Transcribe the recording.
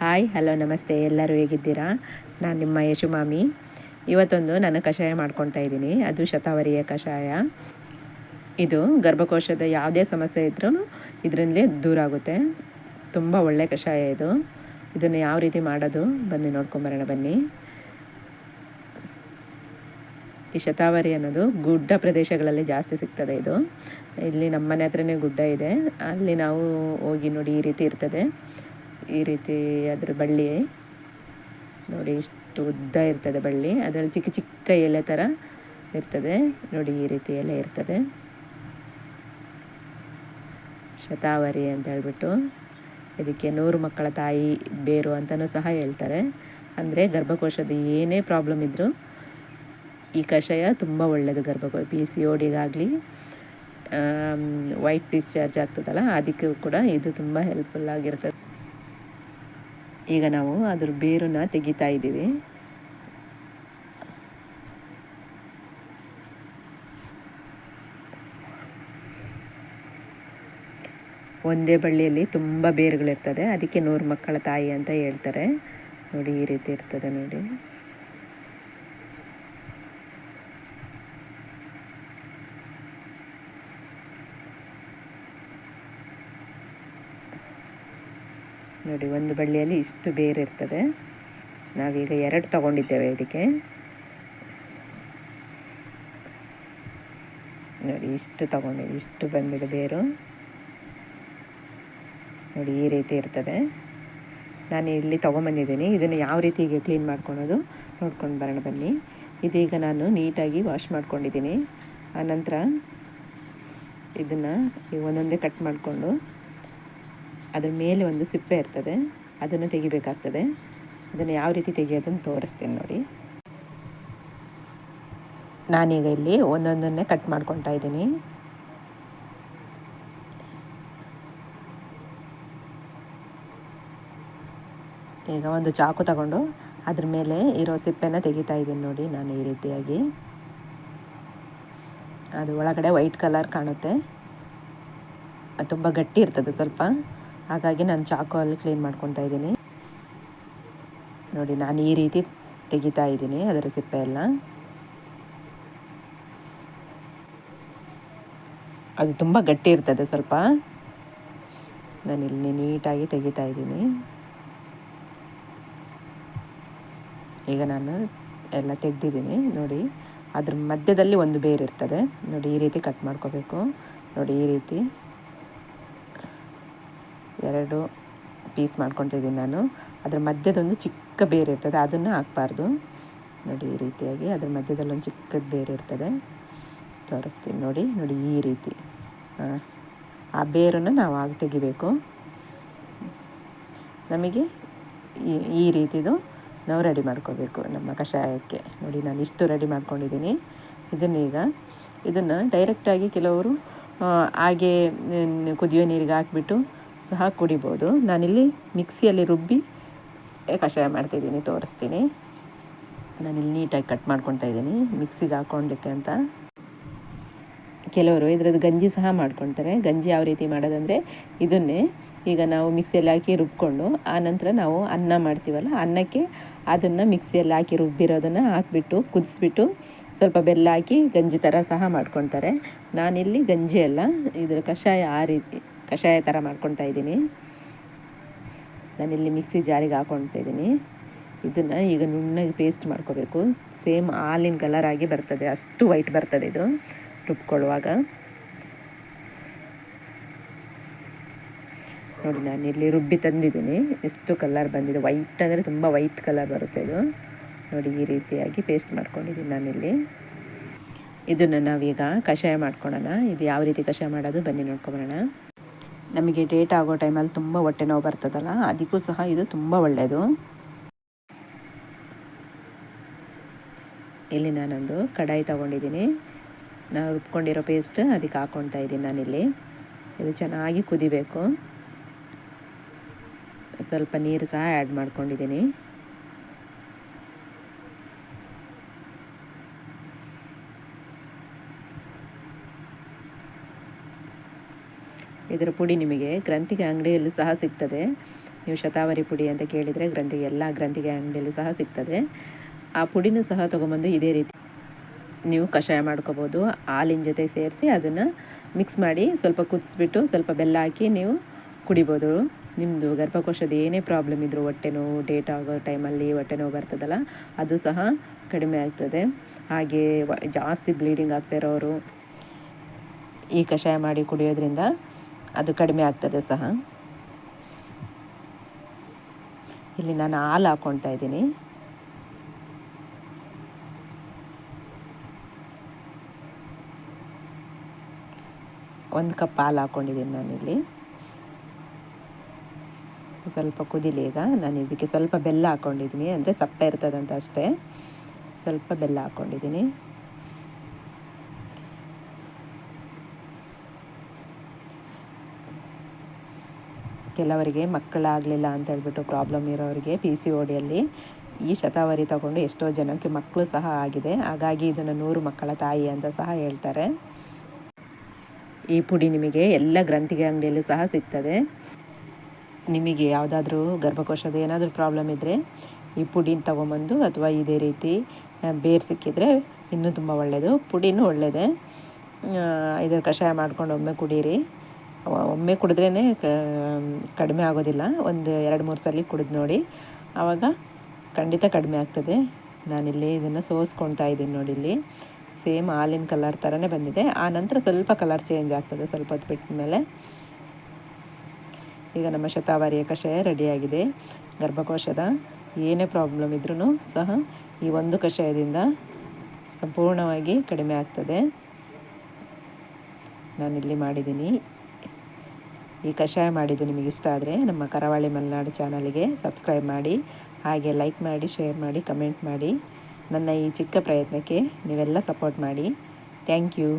Hi, hello, ನಮಸ್ತೆ. ಎಲ್ಲರೂ ಹೇಗಿದ್ದೀರಾ? ನಾನು ನಿಮ್ಮ ಯಶುಮಾಮಿ ಇವತ್ತೊಂದು ನಾನು ಕಷಾಯ ಮಾಡ್ಕೊತಾ ಇದ್ದೀನಿ. ಅದು ಶತಾವರಿಯ ಕಷಾಯ. ಇದು ಗರ್ಭಕೋಶದ ಯಾವುದೇ ಸಮಸ್ಯೆ ಇದ್ರೂ ಇದರಿಂದಲೇ ದೂರ ಆಗುತ್ತೆ. ತುಂಬ ಒಳ್ಳೆ ಕಷಾಯ ಇದು. ಇದನ್ನು ಯಾವ ರೀತಿ ಮಾಡೋದು? ಬನ್ನಿ, ನೋಡ್ಕೊಂಬರೋಣ, ಬನ್ನಿ. ಈ ಶತಾವರಿ ಅನ್ನೋದು ಗುಡ್ಡ ಪ್ರದೇಶಗಳಲ್ಲಿ ಜಾಸ್ತಿ ಸಿಗ್ತದೆ ಇದು. ಇಲ್ಲಿ ನಮ್ಮ ಮನೆ ಹತ್ರನೇ ಗುಡ್ಡ ಇದೆ. ಅಲ್ಲಿ ನಾವು ಹೋಗಿ ನೋಡಿ ಈ ರೀತಿ ಇರ್ತದೆ. ಈ ರೀತಿ ಅದರ ಬಳ್ಳಿ ನೋಡಿ ಇಷ್ಟು ಉದ್ದ ಇರ್ತದೆ ಬಳ್ಳಿ. ಅದರಲ್ಲಿ ಚಿಕ್ಕ ಚಿಕ್ಕ ಎಲೆ ಥರ ಇರ್ತದೆ. ನೋಡಿ ಈ ರೀತಿ ಎಲೆ ಇರ್ತದೆ. ಶತಾವರಿ ಅಂತ ಹೇಳ್ಬಿಟ್ಟು ಇದಕ್ಕೆ ನೂರು ಮಕ್ಕಳ ತಾಯಿ ಬೇರು ಅಂತಲೂ ಸಹ ಹೇಳ್ತಾರೆ. ಅಂದರೆ ಗರ್ಭಕೋಶದ ಏನೇ ಪ್ರಾಬ್ಲಮ್ ಇದ್ದರೂ ಈ ಕಷಾಯ ತುಂಬ ಒಳ್ಳೆಯದು ಗರ್ಭಕೋಶ ಪಿ ಸಿ ಓಡಿಗಾಗಲಿ ವೈಟ್ ಡಿಸ್ಚಾರ್ಜ್ ಆಗ್ತದಲ್ಲ, ಅದಕ್ಕೂ ಕೂಡ ಇದು ತುಂಬ ಹೆಲ್ಪ್ಫುಲ್ ಆಗಿರ್ತದೆ. ಈಗ ನಾವು ಅದ್ರ ಬೇರನ್ನ ತೆಗಿತಾ ಇದ್ದೀವಿ. ಒಂದೇ ಬಳ್ಳಿಯಲ್ಲಿ ತುಂಬ ಬೇರುಗಳಿರ್ತದೆ. ಅದಕ್ಕೆ ನೂರು ಮಕ್ಕಳ ತಾಯಿ ಅಂತ ಹೇಳ್ತಾರೆ. ನೋಡಿ ಈ ರೀತಿ ಇರ್ತದೆ ನೋಡಿ. ನೋಡಿ, ಒಂದು ಬಳ್ಳಿಯಲ್ಲಿ ಇಷ್ಟು ಬೇರೆ ಇರ್ತದೆ. ನಾವೀಗ ಎರಡು ತಗೊಂಡಿದ್ದೇವೆ ಇದಕ್ಕೆ. ನೋಡಿ, ಇಷ್ಟು ತಗೊಂಡಿದ್ದೆ, ಇಷ್ಟು ಬಂದಿದೆ ಬೇರು. ನೋಡಿ, ಈ ರೀತಿ ಇರ್ತದೆ. ನಾನು ಇಲ್ಲಿ ತೊಗೊಂಬಂದಿದ್ದೀನಿ ಇದನ್ನು ಯಾವ ರೀತಿ ಈಗ ಕ್ಲೀನ್ ಮಾಡ್ಕೊಳೋದು ನೋಡ್ಕೊಂಡು ಬರೋಣ ಬನ್ನಿ. ಇದೀಗ ನಾನು ನೀಟಾಗಿ ವಾಶ್ ಮಾಡ್ಕೊಂಡಿದ್ದೀನಿ. ಆನಂತರ ಇದನ್ನು ಈಗ ಒಂದೊಂದೇ ಕಟ್ ಮಾಡಿಕೊಂಡು ಅದ್ರ ಮೇಲೆ ಒಂದು ಸಿಪ್ಪೆ ಇರ್ತದೆ, ಅದನ್ನು ತೆಗಿಬೇಕಾಗ್ತದೆ. ಅದನ್ನು ಯಾವ ರೀತಿ ತೆಗೆಯೋದನ್ನು ತೋರಿಸ್ತೀನಿ ನೋಡಿ. ನಾನೀಗ ಇಲ್ಲಿ ಒಂದೊಂದನ್ನೇ ಕಟ್ ಮಾಡ್ಕೊತಾ ಇದ್ದೀನಿ. ಈಗ ಒಂದು ಚಾಕು ತಗೊಂಡು ಅದ್ರ ಮೇಲೆ ಇರೋ ಸಿಪ್ಪೆನ ತೆಗಿತಾ ಇದ್ದೀನಿ ನೋಡಿ ನಾನು ಈ ರೀತಿಯಾಗಿ. ಅದು ಒಳಗಡೆ ವೈಟ್ ಕಲರ್ ಕಾಣುತ್ತೆ. ತುಂಬ ಗಟ್ಟಿ ಇರ್ತದೆ ಸ್ವಲ್ಪ. ಹಾಗಾಗಿ ನಾನು ಚಾಕು ಅಲ್ಲಿ ಕ್ಲೀನ್ ಮಾಡ್ಕೊತಾ ಇದ್ದೀನಿ. ನೋಡಿ, ನಾನು ಈ ರೀತಿ ತೆಗಿತಾ ಇದ್ದೀನಿ ಅದರ ಸಿಪ್ಪೆ ಎಲ್ಲ. ಅದು ತುಂಬ ಗಟ್ಟಿ ಇರ್ತದೆ ಸ್ವಲ್ಪ. ನಾನು ಇಲ್ಲಿ ನೀಟಾಗಿ ತೆಗಿತಾ ಇದ್ದೀನಿ. ಈಗ ನಾನು ಎಲ್ಲ ತೆಗೆದಿದ್ದೀನಿ, ನೋಡಿ. ಅದ್ರ ಮಧ್ಯದಲ್ಲಿ ಒಂದು ಬೇರೆ ಇರ್ತದೆ. ನೋಡಿ, ಈ ರೀತಿ ಕಟ್ ಮಾಡ್ಕೋಬೇಕು. ನೋಡಿ, ಈ ರೀತಿ. ಎರಡು ಪೀಸ್ ಮಾಡ್ಕೊತಿದ್ದೀನಿ ನಾನು. ಅದರ ಮಧ್ಯದೊಂದು ಚಿಕ್ಕ ಬೇರೆ ಇರ್ತದೆ, ಅದನ್ನು ಹಾಕ್ಬಾರ್ದು. ನೋಡಿ ಈ ರೀತಿಯಾಗಿ ಅದ್ರ ಮಧ್ಯದಲ್ಲಿ ಒಂದು ಚಿಕ್ಕದು ಬೇರೆ ಇರ್ತದೆ. ತೋರಿಸ್ತೀನಿ ನೋಡಿ ನೋಡಿ ಈ ರೀತಿ. ಆ ಬೇರನ್ನು ನಾವು ಆಗ ತೆಗಿಬೇಕು. ನಮಗೆ ಈ ಈ ರೀತಿದು ನಾವು ರೆಡಿ ಮಾಡ್ಕೋಬೇಕು ನಮ್ಮ ಕಷಾಯಕ್ಕೆ. ನೋಡಿ ನಾನು ಇಷ್ಟು ರೆಡಿ ಮಾಡ್ಕೊಂಡಿದ್ದೀನಿ. ಇದನ್ನೀಗ ಇದನ್ನು ಡೈರೆಕ್ಟಾಗಿ ಕೆಲವರು ಹಾಗೆ ಕುದಿಯೋ ನೀರಿಗೆ ಹಾಕ್ಬಿಟ್ಟು ಸಹ ಕುಡಿಬೋದು. ನಾನಿಲ್ಲಿ ಮಿಕ್ಸಿಯಲ್ಲಿ ರುಬ್ಬಿ ಕಷಾಯ ಮಾಡ್ತಿದ್ದೀನಿ, ತೋರಿಸ್ತೀನಿ. ನಾನಿಲ್ಲಿ ನೀಟಾಗಿ ಕಟ್ ಮಾಡ್ಕೊತಾ ಇದ್ದೀನಿ, ಮಿಕ್ಸಿಗೆ ಹಾಕ್ಕೊಳ್ಲಿಕ್ಕೆ ಅಂತ. ಕೆಲವರು ಇದರದ್ದು ಗಂಜಿ ಸಹ ಮಾಡ್ಕೊತಾರೆ ಗಂಜಿ ಯಾವ ರೀತಿ ಮಾಡೋದಂದರೆ ಇದನ್ನೇ. ಈಗ ನಾವು ಮಿಕ್ಸಿಯಲ್ಲಿ ಹಾಕಿ ರುಬ್ಕೊಂಡು, ಆ ನಂತರ ನಾವು ಅನ್ನ ಮಾಡ್ತೀವಲ್ಲ, ಅನ್ನಕ್ಕೆ ಅದನ್ನು ಮಿಕ್ಸಿಯಲ್ಲಿ ಹಾಕಿ ರುಬ್ಬಿರೋದನ್ನು ಹಾಕಿಬಿಟ್ಟು, ಕುದಿಸ್ಬಿಟ್ಟು ಸ್ವಲ್ಪ ಬೆಲ್ಲ ಹಾಕಿ ಗಂಜಿ ಥರ ಸಹ ಮಾಡ್ಕೊತಾರೆ ನಾನಿಲ್ಲಿ ಗಂಜಿ ಅಲ್ಲ, ಇದರ ಕಷಾಯ ಆ ರೀತಿ ಕಷಾಯ ಥರ ಮಾಡ್ಕೊತಾ ಇದ್ದೀನಿ. ನಾನಿಲ್ಲಿ ಮಿಕ್ಸಿ ಜಾರಿಗೆ ಹಾಕ್ಕೊಳ್ತಾ ಇದ್ದೀನಿ. ಇದನ್ನು ಈಗ ನುಣ್ಣಗೆ ಪೇಸ್ಟ್ ಮಾಡ್ಕೋಬೇಕು. ಸೇಮ್ ಹಾಲಿನ ಕಲರ್ ಆಗಿ ಬರ್ತದೆ. ಅಷ್ಟು ವೈಟ್ ಬರ್ತದೆ ಇದು, ರುಬ್ಕೊಳ್ಳುವಾಗ. ನೋಡಿ ನಾನು ಇಲ್ಲಿ ರುಬ್ಬಿ ತಂದಿದ್ದೀನಿ. ಎಷ್ಟು ಕಲರ್ ಬಂದಿದೆ. ವೈಟ್ ಅಂದರೆ ತುಂಬ ವೈಟ್ ಕಲರ್ ಬರುತ್ತೆ ಇದು. ನೋಡಿ, ಈ ರೀತಿಯಾಗಿ ಪೇಸ್ಟ್ ಮಾಡ್ಕೊಂಡಿದ್ದೀನಿ ನಾನಿಲ್ಲಿ. ಇದನ್ನು ನಾವೀಗ ಕಷಾಯ ಮಾಡ್ಕೊಳ್ಳೋಣ ಇದು ಯಾವ ರೀತಿ ಕಷಾಯ ಮಾಡೋದು? ಬನ್ನಿ ನೋಡ್ಕೊಬರೋಣ. ನಮಗೆ ಡೇಟ್ ಆಗೋ ಟೈಮಲ್ಲಿ ತುಂಬ ಹೊಟ್ಟೆ ನೋವು ಬರ್ತದಲ್ಲ, ಅದಕ್ಕೂ ಸಹ ಇದು ತುಂಬ ಒಳ್ಳೆಯದು ಇಲ್ಲಿ ನಾನೊಂದು ಕಡಾಯಿ ತಗೊಂಡಿದ್ದೀನಿ. ನಾನು ರುಬ್ಕೊಂಡಿರೋ ಪೇಸ್ಟ್ ಅದಕ್ಕೆ ಹಾಕ್ಕೊಳ್ತಾ ಇದ್ದೀನಿ ನಾನಿಲ್ಲಿ. ಇದು ಚೆನ್ನಾಗಿ ಕುದಿಬೇಕು. ಸ್ವಲ್ಪ ನೀರು ಸಹ ಆ್ಯಡ್ ಮಾಡ್ಕೊಂಡಿದ್ದೀನಿ. ಇದರ ಪುಡಿ ನಿಮಗೆ ಗ್ರಂಥಿಗೆ ಅಂಗಡಿಯಲ್ಲೂ ಸಹ ಸಿಗ್ತದೆ. ನೀವು ಶತಾವರಿ ಪುಡಿ ಅಂತ ಕೇಳಿದರೆ ಗ್ರಂಥಿಗೆ, ಎಲ್ಲ ಗ್ರಂಥಿಗೆ ಅಂಗಡಿಯಲ್ಲೂ ಸಹ ಸಿಗ್ತದೆ. ಆ ಪುಡಿನೂ ಸಹ ತೊಗೊಂಬಂದು ಇದೇ ರೀತಿ ನೀವು ಕಷಾಯ ಮಾಡ್ಕೋಬೋದು. ಹಾಲಿನ ಜೊತೆ ಸೇರಿಸಿ ಅದನ್ನು ಮಿಕ್ಸ್ ಮಾಡಿ ಸ್ವಲ್ಪ ಕುದಿಸ್ಬಿಟ್ಟು ಸ್ವಲ್ಪ ಬೆಲ್ಲ ಹಾಕಿ ನೀವು ಕುಡಿಬೋದು. ನಿಮ್ಮದು ಗರ್ಭಕೋಶದ ಏನೇ ಪ್ರಾಬ್ಲಮ್ ಇದ್ದರೂ ಹೊಟ್ಟೆ ನೋವು ಡೇಟ್ ಆಗೋ ಟೈಮಲ್ಲಿ ಹೊಟ್ಟೆ ನೋವು ಬರ್ತದಲ್ಲ, ಅದು ಸಹ ಕಡಿಮೆ ಆಗ್ತದೆ. ಹಾಗೆ ಜಾಸ್ತಿ ಬ್ಲೀಡಿಂಗ್ ಆಗ್ತಾ ಇರೋರು ಈ ಕಷಾಯ ಮಾಡಿ ಕುಡಿಯೋದ್ರಿಂದ ಅದು ಕಡಿಮೆ ಆಗ್ತದೆ ಸಹ. ಇಲ್ಲಿ ನಾನು ಹಾಲು ಹಾಕ್ಕೊಳ್ತಾ ಇದ್ದೀನಿ. ಒಂದು ಕಪ್ ಹಾಲು ಹಾಕ್ಕೊಂಡಿದ್ದೀನಿ ನಾನಿಲ್ಲಿ. ಸ್ವಲ್ಪ ಕುದಿಲಿ ಈಗ. ನಾನು ಇದಕ್ಕೆ ಸ್ವಲ್ಪ ಬೆಲ್ಲ ಹಾಕ್ಕೊಂಡಿದ್ದೀನಿ ಅಂದರೆ ಸಪ್ಪೆ ಇರ್ತದಂತ ಅಷ್ಟೇ. ಸ್ವಲ್ಪ ಬೆಲ್ಲ ಹಾಕ್ಕೊಂಡಿದ್ದೀನಿ ಕೆಲವರಿಗೆ ಮಕ್ಕಳಾಗಲಿಲ್ಲ ಅಂತ ಹೇಳ್ಬಿಟ್ಟು ಪ್ರಾಬ್ಲಮ್ ಇರೋರಿಗೆ ಪಿ ಸಿ ಓಡಿಯಲ್ಲಿ ಈ ಶತಾವರಿ ತಗೊಂಡು ಎಷ್ಟೋ ಜನಕ್ಕೆ ಮಕ್ಕಳು ಸಹ ಆಗಿದೆ. ಹಾಗಾಗಿ ಇದನ್ನು ನೂರು ಮಕ್ಕಳ ತಾಯಿ ಅಂತ ಸಹ ಹೇಳ್ತಾರೆ. ಈ ಪುಡಿ ನಿಮಗೆ ಎಲ್ಲ ಗ್ರಂಥಿಗೆ ಅಂಗಡಿಯಲ್ಲೂ ಸಹ ಸಿಗ್ತದೆ. ನಿಮಗೆ ಯಾವುದಾದ್ರೂ ಗರ್ಭಕೋಶದ ಏನಾದರೂ ಪ್ರಾಬ್ಲಮ್ ಇದ್ದರೆ ಈ ಪುಡಿನ ತೊಗೊಂಬಂದು ಅಥವಾ ಇದೇ ರೀತಿ ಬೇರ್ ಸಿಕ್ಕಿದರೆ ಇನ್ನೂ ತುಂಬ ಒಳ್ಳೆಯದು ಪುಡಿನೂ ಒಳ್ಳೆಯದೇ ಇದರ ಕಷಾಯ ಮಾಡ್ಕೊಂಡು ಒಮ್ಮೆ ಕುಡೀರಿ. ಒಮ್ಮೆ ಕುಡಿದ್ರೇ ಕಡಿಮೆ ಆಗೋದಿಲ್ಲ. ಒಂದು ಎರಡು, ಮೂರು ಸಲ ಕುಡಿದು ನೋಡಿ. ಆವಾಗ ಖಂಡಿತ ಕಡಿಮೆ ಆಗ್ತದೆ. ನಾನಿಲ್ಲಿ ಇದನ್ನು ಸೋಸ್ಕೊಳ್ತಾ ಇದ್ದೀನಿ ನೋಡಿ ಇಲ್ಲಿ. ಸೇಮ್ ಹಾಲಿನ ಕಲರ್ ಥರನೇ ಬಂದಿದೆ. ಆ ನಂತರ ಸ್ವಲ್ಪ ಕಲರ್ ಚೇಂಜ್ ಆಗ್ತದೆ, ಸ್ವಲ್ಪ ಹೊತ್ತು ಬಿಟ್ಟ ಮೇಲೆ ಈಗ ನಮ್ಮ ಶತಾವರಿಯ ಕಷಾಯ ರೆಡಿಯಾಗಿದೆ ಗರ್ಭಕೋಶದ ಏನೇ ಪ್ರಾಬ್ಲಮ್ ಇದ್ರೂ ಸಹ ಈ ಒಂದು ಕಷಾಯದಿಂದ ಸಂಪೂರ್ಣವಾಗಿ ಕಡಿಮೆ ಆಗ್ತದೆ. ನಾನಿಲ್ಲಿ ಮಾಡಿದ್ದೀನಿ. ಈ ಕಷಾಯ ಮಾಡಿದ್ದು ನಿಮಗೆ ಇಷ್ಟ ಆದರೆ ನಮ್ಮ ಕರಾವಳಿ ಮಲೆನಾಡು ಚಾನಲ್ಗೆ ಸಬ್ಸ್ಕ್ರೈಬ್ ಮಾಡಿ, ಹಾಗೆ ಲೈಕ್ ಮಾಡಿ, ಶೇರ್ ಮಾಡಿ, ಕಮೆಂಟ್ ಮಾಡಿ. ನನ್ನ ಈ ಚಿಕ್ಕ ಪ್ರಯತ್ನಕ್ಕೆ ನೀವೆಲ್ಲ ಸಪೋರ್ಟ್ ಮಾಡಿ. Thank you.